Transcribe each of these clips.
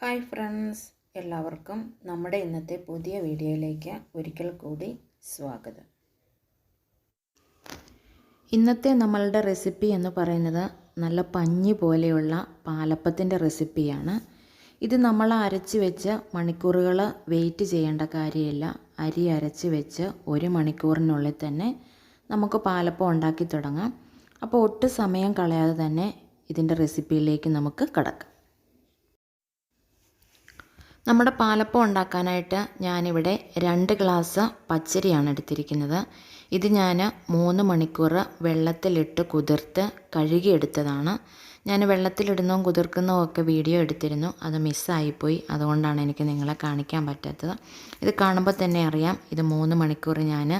Hi friends എല്ലാവർക്കും നമ്മുടെ ഇന്നത്തെ പുതിയ വീഡിയോയിലേക്ക് ഒരിക്കൽ കൂടി സ്വാഗതം. ഇന്നത്തെ നമ്മളുടെ റെസിപ്പി എന്ന് പറയുന്നത് നല്ല പഞ്ഞി പോലെയുള്ള പാലപ്പത്തിന്റെ റെസിപ്പിയാണ് ഇത് നമ്മൾ അരച്ച് വെച്ച് മണിക്കൂറുകൾ വെയിറ്റ് ചെയ്യേണ്ട കാര്യമില്ല. അരി അരച്ച് വെച്ച് ഒരു മണിക്കൂറിനുള്ളിൽ തന്നെ നമുക്ക് പാലപ്പം ഉണ്ടാക്കി തുടങ്ങാം. അപ്പോൾ ഒട്ടും സമയം കളയാതെ തന്നെ ഇതിന്റെ റെസിപ്പിയിലേക്ക് നമുക്ക് കടക്കാം. നമ്മുടെ പാലപ്പം ഉണ്ടാക്കാനായിട്ട് ഞാനിവിടെ രണ്ട് ഗ്ലാസ് പച്ചരിയാണ് എടുത്തിരിക്കുന്നത്. ഇത് ഞാൻ മൂന്ന് മണിക്കൂർ വെള്ളത്തിലിട്ട് കുതിർത്ത് കഴുകിയെടുത്തതാണ്. ഞാൻ വെള്ളത്തിലിടുന്നതും കുതിർക്കുന്നതും ഒക്കെ വീഡിയോ എടുത്തിരുന്നു. അത് മിസ്സായിപ്പോയി. അതുകൊണ്ടാണ് എനിക്ക് നിങ്ങളെ കാണിക്കാൻ പറ്റാത്തത്. ഇത് കാണുമ്പോൾ തന്നെ അറിയാം. ഇത് മൂന്ന് മണിക്കൂർ ഞാൻ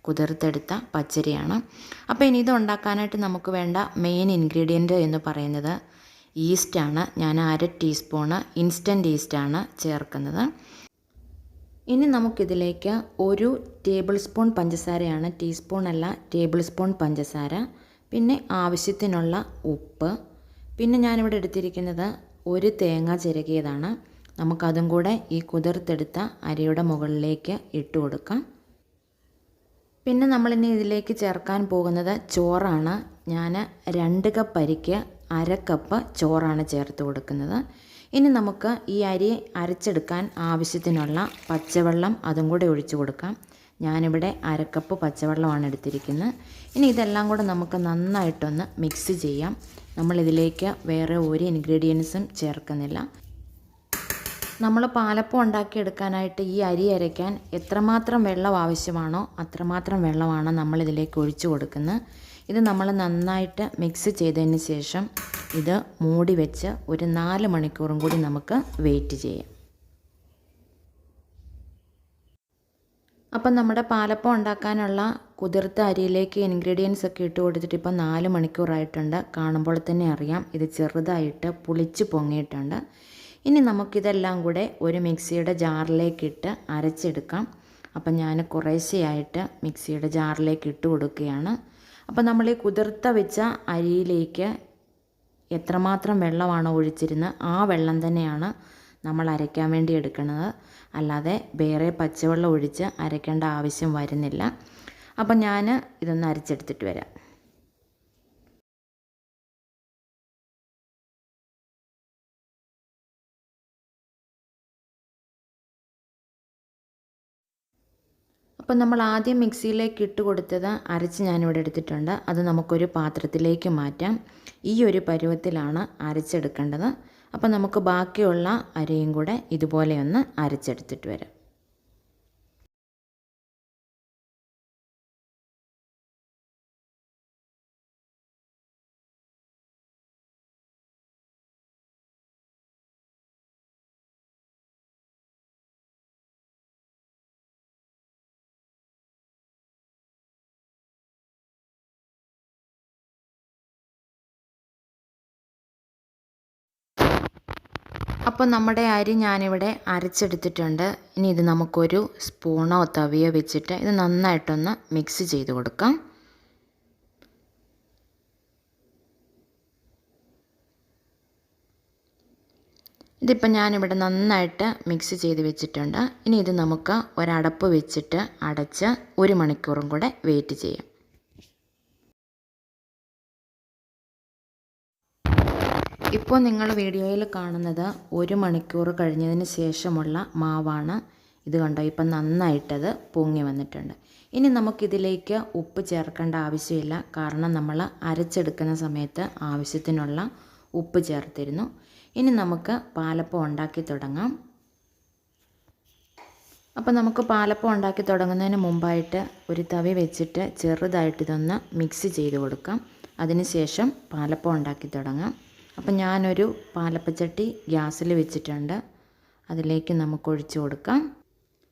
കുതിർത്തെടുത്ത പച്ചരിയാണ്. അപ്പോൾ ഇനി ഇത് ഉണ്ടാക്കാനായിട്ട് നമുക്ക് വേണ്ട മെയിൻ ഇൻഗ്രീഡിയന്റ് എന്ന് പറയുന്നത് ഈസ്റ്റാണ് ഞാൻ അര ടീസ്പൂണ് ഇൻസ്റ്റന്റ് ഈസ്റ്റാണ് ചേർക്കുന്നത്. ഇനി നമുക്കിതിലേക്ക് ഒരു ടേബിൾ സ്പൂൺ പഞ്ചസാരയാണ് ടീസ്പൂൺ അല്ല ടേബിൾ സ്പൂൺ പഞ്ചസാര പിന്നെ ആവശ്യത്തിനുള്ള ഉപ്പ്. പിന്നെ ഞാനിവിടെ എടുത്തിരിക്കുന്നത് ഒരു തേങ്ങ ചിരകിയതാണ്. നമുക്കതും കൂടെ ഈ കുതിർത്തെടുത്ത അരിയുടെ മുകളിലേക്ക് ഇട്ട് കൊടുക്കാം. പിന്നെ നമ്മളിനി ഇതിലേക്ക് ചേർക്കാൻ പോകുന്നത് ചോറാണ്. ഞാൻ രണ്ട് കപ്പ് അരിക്ക് അര കപ്പ് ചോറാണ് ചേർത്ത് കൊടുക്കുന്നത്. ഇനി നമുക്ക് ഈ അരി അരച്ചെടുക്കാൻ ആവശ്യത്തിനുള്ള പച്ചവെള്ളം അതും കൂടെ ഒഴിച്ചു കൊടുക്കാം. ഞാനിവിടെ അരക്കപ്പ് പച്ചവെള്ളമാണ് എടുത്തിരിക്കുന്നത്. ഇനി ഇതെല്ലാം കൂടെ നമുക്ക് നന്നായിട്ടൊന്ന് മിക്സ് ചെയ്യാം. നമ്മളിതിലേക്ക് വേറെ ഒരു ഇൻഗ്രീഡിയൻസും ചേർക്കുന്നില്ല. നമ്മൾ പാലപ്പം ഉണ്ടാക്കിയെടുക്കാനായിട്ട് ഈ അരി അരയ്ക്കാൻ എത്രമാത്രം വെള്ളം ആവശ്യമാണോ അത്രമാത്രം വെള്ളമാണ് നമ്മളിതിലേക്ക് ഒഴിച്ചു കൊടുക്കുന്നത്. ഇത് നമ്മൾ നന്നായിട്ട് മിക്സ് ചെയ്തതിന് ശേഷം ഇത് മൂടി വെച്ച് ഒരു നാല് മണിക്കൂറും കൂടി നമുക്ക് വെയിറ്റ് ചെയ്യാം. അപ്പം നമ്മുടെ പാലപ്പം ഉണ്ടാക്കാനുള്ള കുതിർത്ത അരിയിലേക്ക് ഇൻഗ്രീഡിയൻസ് ഒക്കെ ഇട്ട് കൊടുത്തിട്ട് ഇപ്പം നാല് മണിക്കൂറായിട്ടുണ്ട്. കാണുമ്പോൾ തന്നെ അറിയാം. ഇത് ചെറുതായിട്ട് പുളിച്ച് പൊങ്ങിയിട്ടുണ്ട്. ഇനി നമുക്കിതെല്ലാം കൂടെ ഒരു മിക്സിയുടെ ജാറിലേക്കിട്ട് അരച്ചെടുക്കാം. അപ്പം ഞാൻ കുറേശ്ശെയായിട്ട് മിക്സിയുടെ ജാറിലേക്ക് ഇട്ട് കൊടുക്കുകയാണ്. അപ്പം നമ്മൾ ഈ കുതിർത്ത വെച്ച അരിയിലേക്ക് എത്രമാത്രം വെള്ളമാണ് ഒഴിച്ചിരുന്നത് ആ വെള്ളം തന്നെയാണ് നമ്മൾ അരയ്ക്കാൻ വേണ്ടി എടുക്കുന്നത്. അല്ലാതെ വേറെ പച്ചവെള്ളം ഒഴിച്ച് അരയ്ക്കേണ്ട ആവശ്യം വരുന്നില്ല. അപ്പം ഞാൻ ഇതൊന്ന് അരച്ചെടുത്തിട്ട് വരാം. അപ്പം നമ്മൾ ആദ്യം മിക്സിയിലേക്ക് ഇട്ട് കൊടുത്തത് അരച്ച് ഞാനിവിടെ എടുത്തിട്ടുണ്ട്. അത് നമുക്കൊരു പാത്രത്തിലേക്ക് മാറ്റാം. ഈ ഒരു പരുവത്തിലാണ് അരച്ചെടുക്കേണ്ടത്. അപ്പോൾ നമുക്ക് ബാക്കിയുള്ള അരയും കൂടെ ഇതുപോലെ ഒന്ന് അരച്ചെടുത്തിട്ട് വരാം. അപ്പോൾ നമ്മുടെ അരി ഞാനിവിടെ അരച്ചെടുത്തിട്ടുണ്ട്. ഇനി ഇത് നമുക്കൊരു സ്പൂണോ തവിയോ വെച്ചിട്ട് ഇത് നന്നായിട്ടൊന്ന് മിക്സ് ചെയ്ത് കൊടുക്കാം. ഇതിപ്പോൾ ഞാനിവിടെ നന്നായിട്ട് മിക്സ് ചെയ്ത് വെച്ചിട്ടുണ്ട്. ഇനി ഇത് നമുക്ക് ഒരടപ്പ് വെച്ചിട്ട് അടച്ച് ഒരു മണിക്കൂറും കൂടെ വെയിറ്റ് ചെയ്യാം. ഇപ്പോൾ നിങ്ങൾ വീഡിയോയിൽ കാണുന്നത് ഒരു മണിക്കൂർ കഴിഞ്ഞതിന് ശേഷമുള്ള മാവാണ്. ഇത് കണ്ടോ? ഇപ്പം നന്നായിട്ടത് പൊങ്ങി വന്നിട്ടുണ്ട്. ഇനി നമുക്കിതിലേക്ക് ഉപ്പ് ചേർക്കേണ്ട ആവശ്യമില്ല. കാരണം നമ്മൾ അരച്ചെടുക്കുന്ന സമയത്ത് ആവശ്യത്തിനുള്ള ഉപ്പ് ചേർത്തിരുന്നു. ഇനി നമുക്ക് പാലപ്പം ഉണ്ടാക്കി തുടങ്ങാം. അപ്പോൾ നമുക്ക് പാലപ്പം ഉണ്ടാക്കി തുടങ്ങുന്നതിന് മുമ്പായിട്ട് ഒരു തവി വെച്ചിട്ട് ചെറുതായിട്ട് ഇതൊന്ന് മിക്സ് ചെയ്ത് കൊടുക്കാം. അതിനുശേഷം പാലപ്പം ഉണ്ടാക്കി തുടങ്ങാം. അപ്പം ഞാനൊരു പാലപ്പച്ചട്ടി ഗ്യാസിൽ വെച്ചിട്ടുണ്ട്. അതിലേക്ക് നമുക്ക് ഒഴിച്ചു കൊടുക്കാം.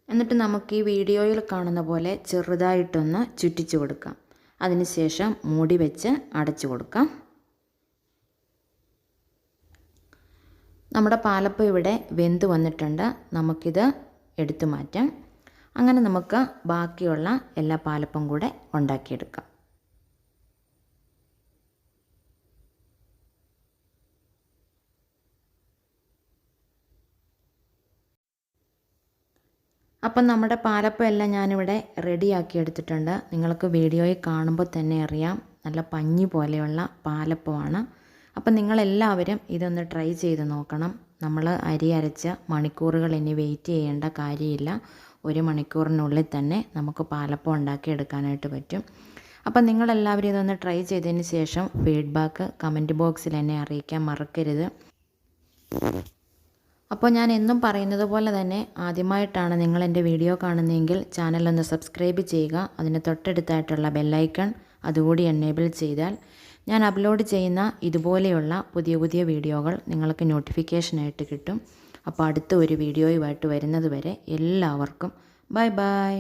എന്നിട്ട് നമുക്ക് ഈ വീഡിയോയിൽ കാണുന്ന പോലെ ചെറുതായിട്ടൊന്ന് ചുറ്റിച്ചു കൊടുക്കാം. അതിനുശേഷം മൂടി വെച്ച് അടച്ചു കൊടുക്കാം. നമ്മുടെ പാലപ്പം ഇവിടെ വെന്ത് വന്നിട്ടുണ്ട്. നമുക്കിത് എടുത്തു മാറ്റാം. അങ്ങനെ നമുക്ക് ബാക്കിയുള്ള എല്ലാ പാലപ്പും കൂടെ ഉണ്ടാക്കിയെടുക്കാം. അപ്പം നമ്മുടെ പാലപ്പം എല്ലാം ഞാനിവിടെ റെഡിയാക്കി എടുത്തിട്ടുണ്ട്. നിങ്ങൾക്ക് വീഡിയോയിൽ കാണുമ്പോൾ തന്നെ അറിയാം. നല്ല പഞ്ഞി പോലെയുള്ള പാലപ്പമാണ്. അപ്പം നിങ്ങളെല്ലാവരും ഇതൊന്ന് ട്രൈ ചെയ്ത് നോക്കണം. നമ്മൾ അരി അരച്ച് മണിക്കൂറുകൾ ഇനി വെയിറ്റ് ചെയ്യേണ്ട കാര്യമില്ല. ഒരു മണിക്കൂറിനുള്ളിൽ തന്നെ നമുക്ക് പാലപ്പം ഉണ്ടാക്കി എടുക്കാനായിട്ട് പറ്റും. അപ്പം നിങ്ങളെല്ലാവരും ഇതൊന്ന് ട്രൈ ചെയ്തതിന് ശേഷം ഫീഡ്ബാക്ക് കമന്റ് ബോക്സിൽ എന്നെ അറിയിക്കാൻ മറക്കരുത്. അപ്പോൾ ഞാൻ എന്നും പറയുന്നത് പോലെ തന്നെ ആദ്യമായിട്ടാണ് നിങ്ങൾ എന്റെ വീഡിയോ കാണുന്നതെങ്കിൽ ചാനലൊന്ന് സബ്സ്ക്രൈബ് ചെയ്യുക അതിന് തൊട്ടടുത്തായിട്ടുള്ള ബെല്ലൈക്കൺ അതുകൂടി എനേബിൾ ചെയ്താൽ ഞാൻ അപ്ലോഡ് ചെയ്യുന്ന ഇതുപോലെയുള്ള പുതിയ പുതിയ വീഡിയോകൾ നിങ്ങൾക്ക് നോട്ടിഫിക്കേഷനായിട്ട് കിട്ടും. അപ്പോൾ അടുത്ത ഒരു വീഡിയോയുമായിട്ട് വരുന്നത് വരെ എല്ലാവർക്കും ബൈ ബൈ